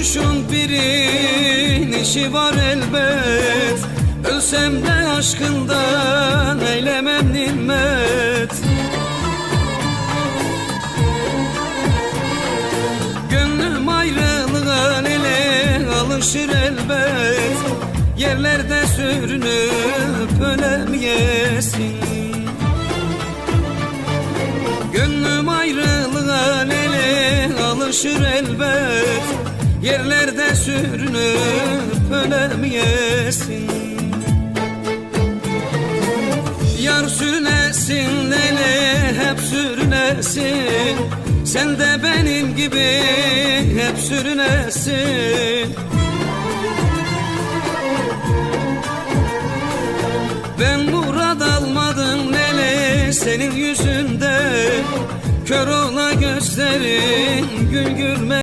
kuşun birin işi var elbet. Ölsem de aşkından eylemem nimmet. Gönlüm ayrılığa ele alışır elbet. Yerlerde sürünüp ölemeyesin Gönlüm ayrılığa ele alışır elbet Yerlerde sürünüp ölemeyesin Yar sürünesin ele hep sürünesin. Sen de benim gibi hep sürünesin. Ben murad almadım nele senin yüzünden Kör ola gözlerin gül gülme